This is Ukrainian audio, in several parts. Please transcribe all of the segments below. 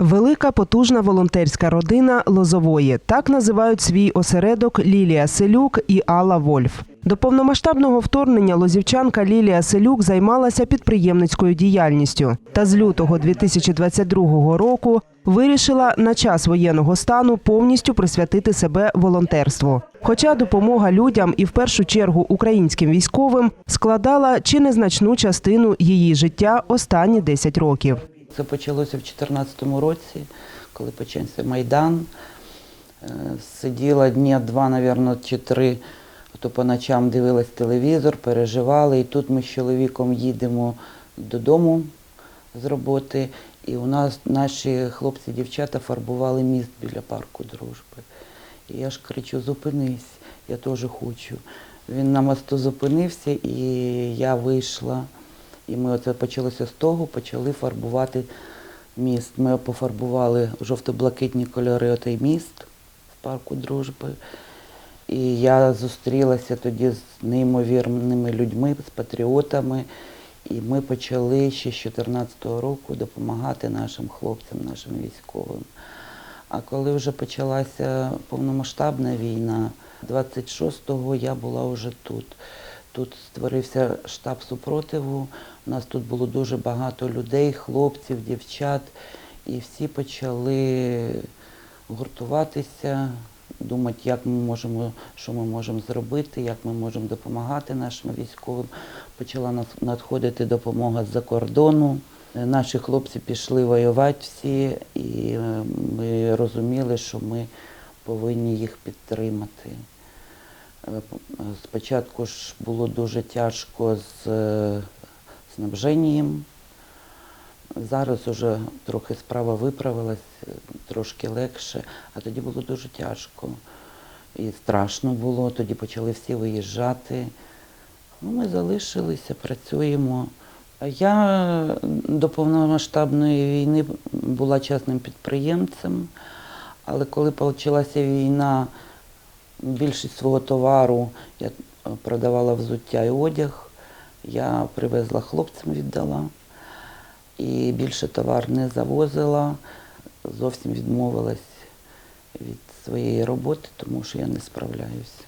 Велика потужна волонтерська родина Лозової. Так називають свій осередок Лілія Селюк і Алла Вольф. До повномасштабного вторгнення лозівчанка Лілія Селюк займалася підприємницькою діяльністю. Та з лютого 2022 року вирішила на час воєнного стану повністю присвятити себе волонтерству. Хоча допомога людям і в першу чергу українським військовим складала чи незначну частину її життя останні 10 років. Це почалося в 2014 році, коли почався Майдан. Е, Сиділа дня два, мабуть, чи три, то по ночам дивилась телевізор, переживали. І тут ми з чоловіком їдемо додому з роботи. І у нас наші хлопці, дівчата фарбували міст біля парку дружби. І я ж кричу, зупинись, я теж хочу. Він на мосту зупинився, і я вийшла. І ми оце почалося з того, почали фарбувати міст. Ми пофарбували жовто-блакитні кольори отей міст в парку дружби. І я зустрілася тоді з неймовірними людьми, з патріотами. І ми почали ще з 2014 року допомагати нашим хлопцям, нашим військовим. А коли вже почалася повномасштабна війна, 26-го я була вже тут. Тут створився штаб супротиву. У нас тут було дуже багато людей, хлопців, дівчат, і всі почали гуртуватися, думати, як ми можемо, що ми можемо зробити, як ми можемо допомагати нашим військовим. Почала надходити допомога з-за кордону. Наші хлопці пішли воювати всі, і е, ми розуміли, що ми повинні їх підтримати. Е, Спочатку ж було дуже тяжко з е, снабженням. Зараз вже трохи справа виправилась, е, трошки легше, а тоді було дуже тяжко. І страшно було, тоді почали всі виїжджати. Ну, ми залишилися, працюємо. Я до повномасштабної війни була частним підприємцем, але коли почалася війна, більшість свого товару я е, продавала взуття і одяг, я привезла хлопцям, віддала. І більше товар не завозила, зовсім відмовилась від своєї роботи, тому що я не справляюся.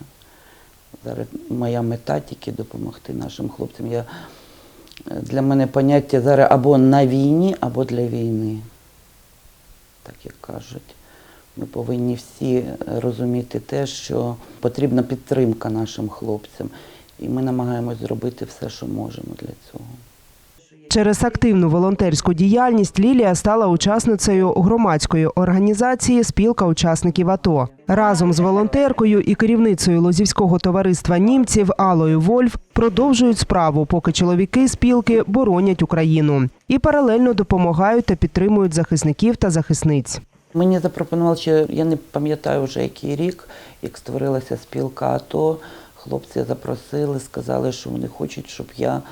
Зараз моя мета тільки допомогти нашим хлопцям. Я, е, для мене поняття зараз або на війні, або для війни. Так як кажуть. Ми повинні всі розуміти те, що потрібна підтримка нашим хлопцям. І ми намагаємось зробити все, що можемо для цього. Через активну волонтерську діяльність Лілія стала учасницею громадської організації Спілка учасників АТО. Разом з волонтеркою і керівницею Лозівського товариства німців Алою Вольф продовжують справу, поки чоловіки спілки боронять Україну і паралельно допомагають та підтримують захисників та захисниць. Мені запропонували, ще я не пам'ятаю вже який рік, як створилася спілка АТО. Хлопці запросили, сказали, що вони хочуть, щоб я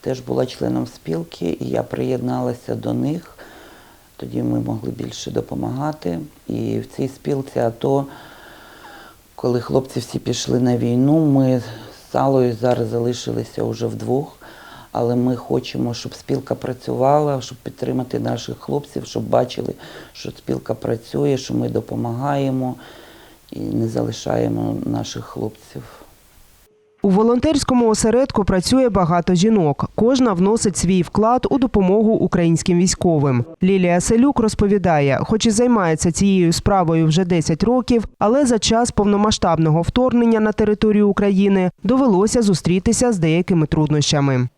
теж була членом спілки, і я приєдналася до них. Тоді ми могли більше допомагати. І в цій спілці АТО, коли хлопці всі пішли на війну, ми з Алою зараз залишилися вже вдвох. Але ми хочемо, щоб спілка працювала, щоб підтримати наших хлопців, щоб бачили, що спілка працює, що ми допомагаємо і не залишаємо наших хлопців. У волонтерському осередку працює багато жінок. Кожна вносить свій вклад у допомогу українським військовим. Лілія Селюк розповідає, хоч і займається цією справою вже 10 років, але за час повномасштабного вторгнення на територію України довелося зустрітися з деякими труднощами.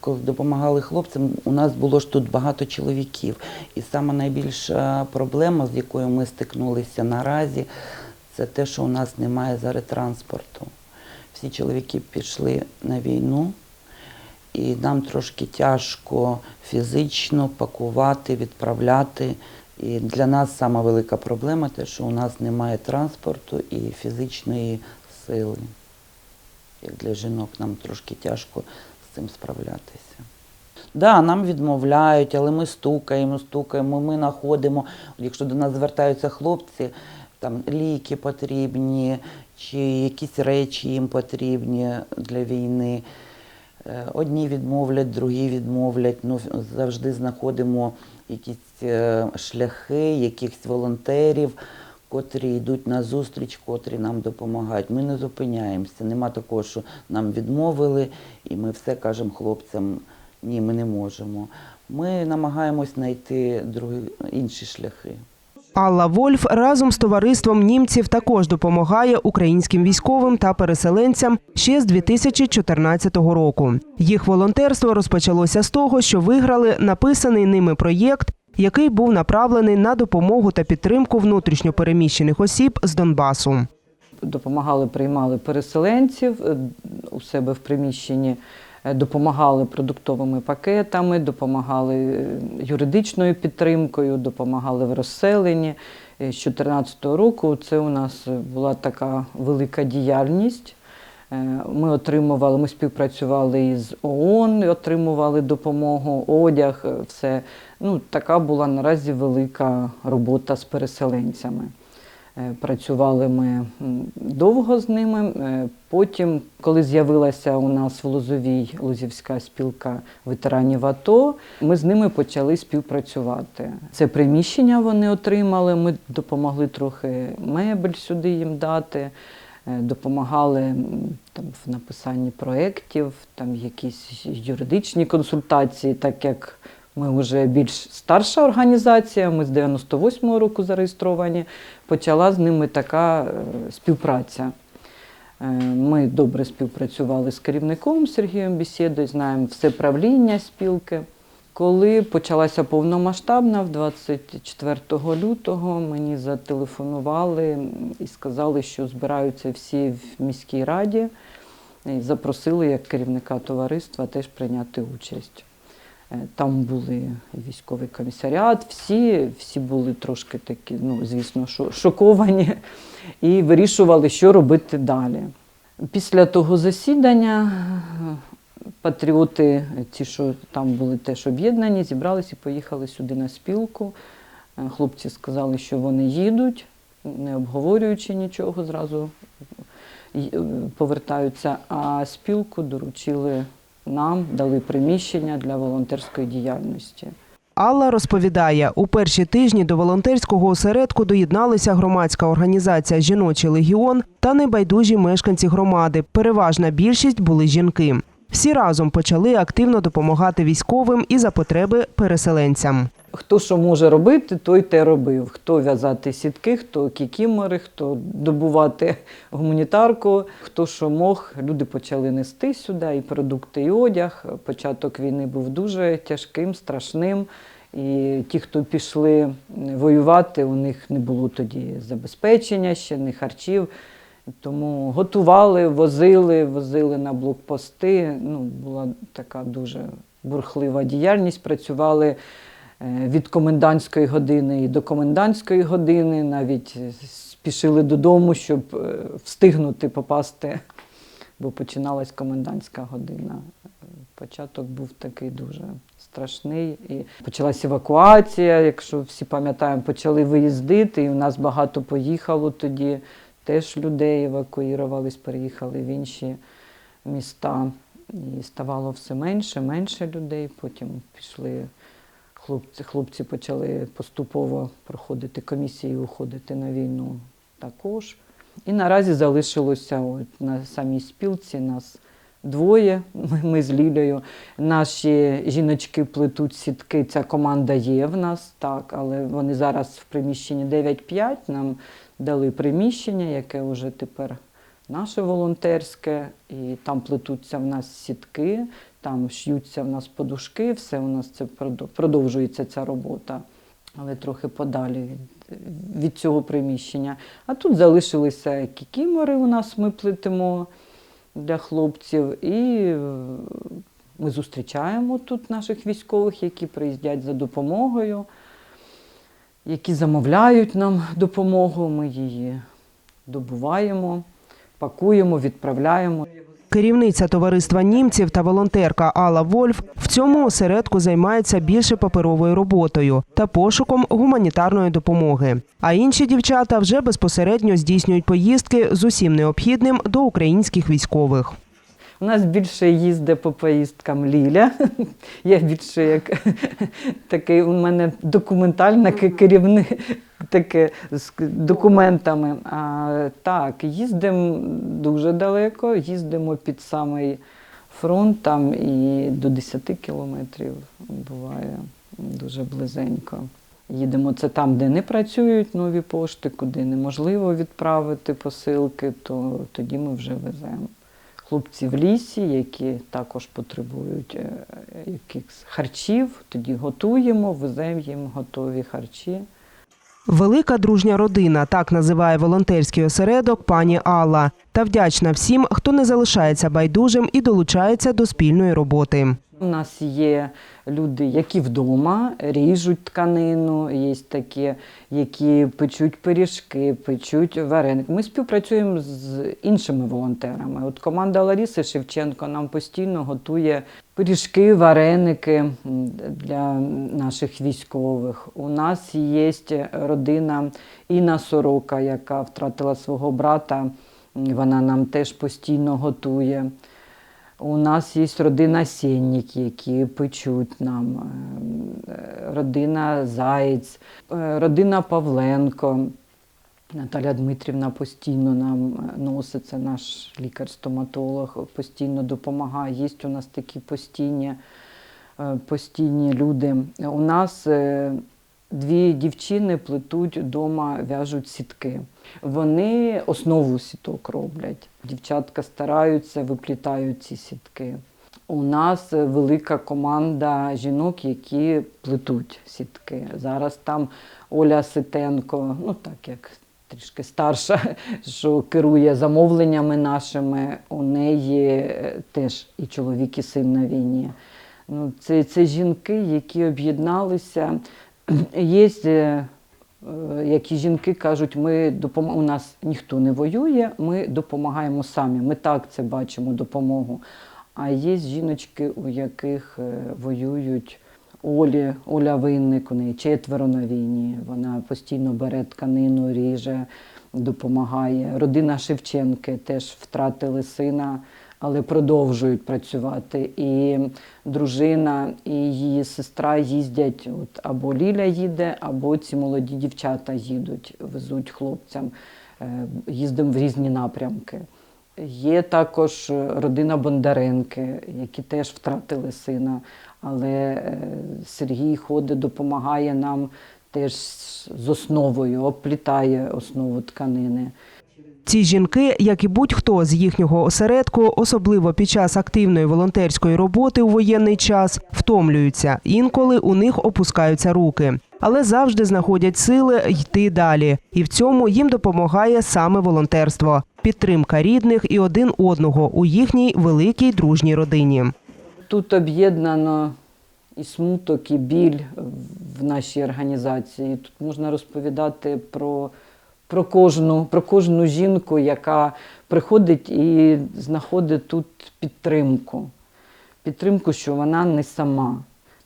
Коли допомагали хлопцям, у нас було ж тут багато чоловіків. І сама найбільша проблема, з якою ми стикнулися наразі, це те, що у нас немає зараз транспорту. Всі чоловіки пішли на війну, і нам трошки тяжко фізично пакувати, відправляти. І для нас сама велика проблема те, що у нас немає транспорту і фізичної сили. Як для жінок нам трошки тяжко цим справлятися. Да, нам відмовляють, але ми стукаємо, стукаємо, ми знаходимо. Якщо до нас звертаються хлопці, там ліки потрібні, чи якісь речі їм потрібні для війни. Е, Одні відмовлять, другі відмовлять. Ну, завжди знаходимо якісь е, шляхи, якихось волонтерів, котрі йдуть на зустріч, котрі нам допомагають. Ми не зупиняємося. Нема такого, що нам відмовили, і ми все кажемо хлопцям, ні, ми не можемо. Ми намагаємось знайти другі, інші шляхи. Алла Вольф разом з товариством німців також допомагає українським військовим та переселенцям ще з 2014 року. Їх волонтерство розпочалося з того, що виграли написаний ними проєкт, який був направлений на допомогу та підтримку внутрішньопереміщених осіб з Донбасу. допомагали, приймали переселенців е, у себе в приміщенні, е, допомагали продуктовими пакетами, допомагали е, юридичною підтримкою, допомагали в розселенні. З 2014 року це у нас була така велика діяльність. Е, Ми отримували, ми співпрацювали із ООН, отримували допомогу, одяг, е, все. Ну, така була наразі велика робота з переселенцями. Е, Працювали ми довго з ними. Потім, коли з'явилася у нас в Лозовій Лозівська спілка ветеранів АТО, ми з ними почали співпрацювати. Це приміщення вони отримали. Ми допомогли трохи мебель сюди їм дати, допомагали там, в написанні проєктів, там якісь юридичні консультації, так як ми вже більш старша організація, ми з 98-го року зареєстровані, почала з ними така е, співпраця. Е, Ми добре співпрацювали з керівником Сергієм Бісєдою, знаємо все правління спілки. Коли почалася повномасштабна, в 24 лютого мені зателефонували і сказали, що збираються всі в міській раді, і запросили як керівника товариства теж прийняти участь. Е, Там були військовий комісаріат, всі, всі були трошки такі, ну, звісно, шоковані і вирішували, що робити далі. Після того засідання патріоти, ті, що там були теж об'єднані, зібралися і поїхали сюди на спілку. Е, Хлопці сказали, що вони їдуть, не обговорюючи нічого, зразу е, повертаються, а спілку доручили нам, дали приміщення для волонтерської діяльності. Алла розповідає, у перші тижні до волонтерського осередку доєдналися громадська організація Жіночий легіон та небайдужі мешканці громади. Переважна більшість були жінки. Всі разом почали активно допомагати військовим і за потреби переселенцям. Хто що може робити, той те робив. Хто в'язати сітки, хто кікімори, хто добувати гуманітарку, хто що мог. Люди почали нести сюди і продукти, і одяг. Початок війни був дуже тяжким, страшним. І ті, хто пішли воювати, у них не було тоді забезпечення ще, ні харчів. Тому готували, возили, возили на блокпости. Ну, була така дуже бурхлива діяльність. Працювали е, від комендантської години і до комендантської години, навіть спішили додому, щоб е, встигнути попасти, бо починалась комендантська година. Початок був такий дуже страшний. І почалась евакуація, якщо всі пам'ятаємо, почали виїздити, і в нас багато поїхало тоді. Теж людей евакуювались, переїхали в інші міста. І ставало все менше, менше людей. Потім пішли хлопці, хлопці почали поступово проходити комісії, уходити на війну також. І наразі залишилося от на самій спілці нас двоє. Ми з Лілею. Наші жіночки плетуть сітки. Ця команда є в нас, так, але вони зараз в приміщенні 9-5. Нам дали приміщення, яке вже тепер наше волонтерське, і там плетуться в нас сітки, там ш'ються в нас подушки, все у нас це продовжується ця робота, але трохи подалі від, від цього приміщення. А тут залишилися кікімори у нас, ми плетемо для хлопців, і е, ми зустрічаємо тут наших військових, які приїздять за допомогою, які замовляють нам допомогу, ми її добуваємо, пакуємо, відправляємо. Керівниця товариства німців та волонтерка Алла Вольф в цьому осередку займається більше паперовою роботою та пошуком гуманітарної допомоги. А інші дівчата вже безпосередньо здійснюють поїздки з усім необхідним до українських військових. У нас більше їздить по поїздкам Ліля. Я більше як такий у мене документальна керівник таке з документами. А, так, їздимо дуже далеко, їздимо під самий фронт, там і до 10 кілометрів буває дуже близенько. Їдемо це там, де не працюють нові пошти, куди неможливо відправити посилки, то тоді ми вже веземо. Хлопці в лісі, які також потребують е, якихось харчів, тоді готуємо, веземо їм готові харчі. Велика дружня родина так називає волонтерський осередок пані Алла та вдячна всім, хто не залишається байдужим і долучається до спільної роботи. У нас є люди, які вдома ріжуть тканину, є такі, які печуть пиріжки, печуть вареники. Ми співпрацюємо з іншими волонтерами. От команда Ларіси Шевченко нам постійно готує пиріжки, вареники для наших військових. У нас є родина Інна Сорока, яка втратила свого брата. Вона нам теж постійно готує. У нас є родина Сеннік, які печуть нам, е, родина Заєць, е, родина Павленко. Наталя Дмитрівна постійно нам е, носить, це наш лікар-стоматолог, постійно допомагає. Є у нас такі постійні, е, постійні люди. У нас е, дві дівчини плетуть вдома, в'яжуть сітки. Вони основу сіток роблять. Дівчатка стараються, виплітають ці сітки. У нас велика команда жінок, які плетуть сітки. Зараз там Оля Ситенко, ну так як трішки старша, що керує замовленнями нашими. У неї е, теж і чоловік, і син на війні. Ну, це, це жінки, які об'єдналися. Є е, які жінки кажуть, ми допом... у нас ніхто не воює, ми допомагаємо самі. Ми так це бачимо допомогу. А є жіночки, у яких е, воюють Олі, Оля Винник, у неї четверо на війні. Вона постійно бере тканину, ріже, допомагає. Родина Шевченки теж втратили сина, але продовжують працювати. І дружина, і її сестра їздять. От або Ліля їде, або ці молоді дівчата їдуть, везуть хлопцям. Е, Їздимо в різні напрямки. Є також родина Бондаренки, які теж втратили сина, але е, Сергій ходить, допомагає нам теж з основою, оплітає основу тканини. Ці жінки, як і будь-хто з їхнього осередку, особливо під час активної волонтерської роботи у воєнний час, втомлюються. Інколи у них опускаються руки, але завжди знаходять сили йти далі. І в цьому їм допомагає саме волонтерство, підтримка рідних і один одного у їхній великій дружній родині. Тут об'єднано і смуток, і біль в нашій організації. Тут можна розповідати про, про, кожну, про кожну жінку, яка приходить і знаходить тут підтримку. Підтримку, що вона не сама.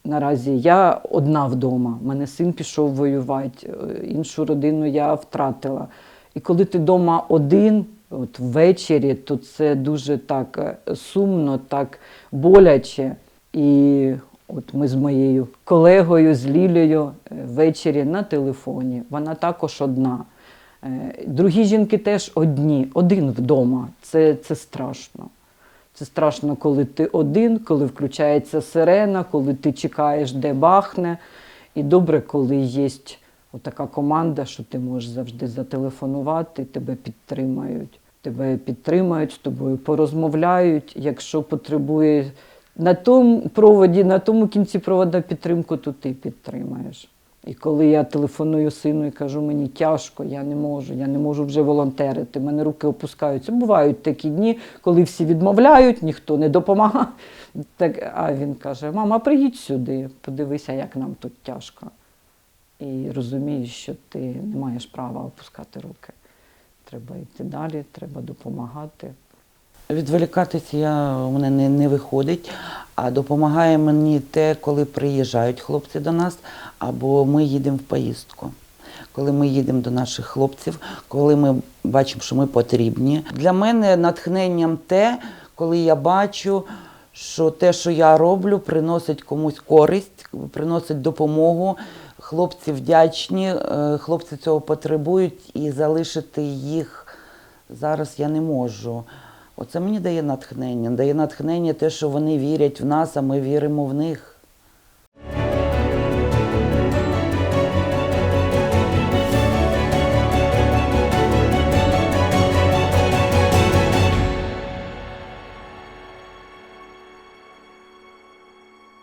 Наразі я одна вдома, мене син пішов воювати, е, іншу родину я втратила. І коли ти вдома один, от ввечері, то це дуже так е, сумно, так боляче. І от ми з моєю колегою, з Лілею е, ввечері на телефоні. Вона також одна. Е, Другі жінки теж одні, один вдома. Це, це страшно. Це страшно, коли ти один, коли включається сирена, коли ти чекаєш, де бахне. І добре, коли є така команда, що ти можеш завжди зателефонувати, тебе підтримають. Тебе підтримають, з тобою порозмовляють. Якщо потребує на тому проводі, на тому кінці провода підтримку, то ти підтримаєш. І коли я телефоную сину і кажу, мені тяжко, я не можу, я не можу вже волонтерити, в мене руки опускаються. Бувають такі дні, коли всі відмовляють, ніхто не допомагає. Так, а він каже: Мама, приїдь сюди, подивися, як нам тут тяжко. І розумієш, що ти не маєш права опускати руки. Треба йти далі, треба допомагати. Відволікатися я, у мене не, не виходить, а допомагає мені те, коли приїжджають хлопці до нас, або ми їдемо в поїздку. Коли ми їдемо до наших хлопців, коли ми бачимо, що ми потрібні. Для мене натхненням те, коли я бачу, що те, що я роблю, приносить комусь користь, приносить допомогу. Хлопці вдячні, е, хлопці цього потребують, і залишити їх зараз я не можу. Оце мені дає натхнення. Дає натхнення те, що вони вірять в нас, а ми віримо в них.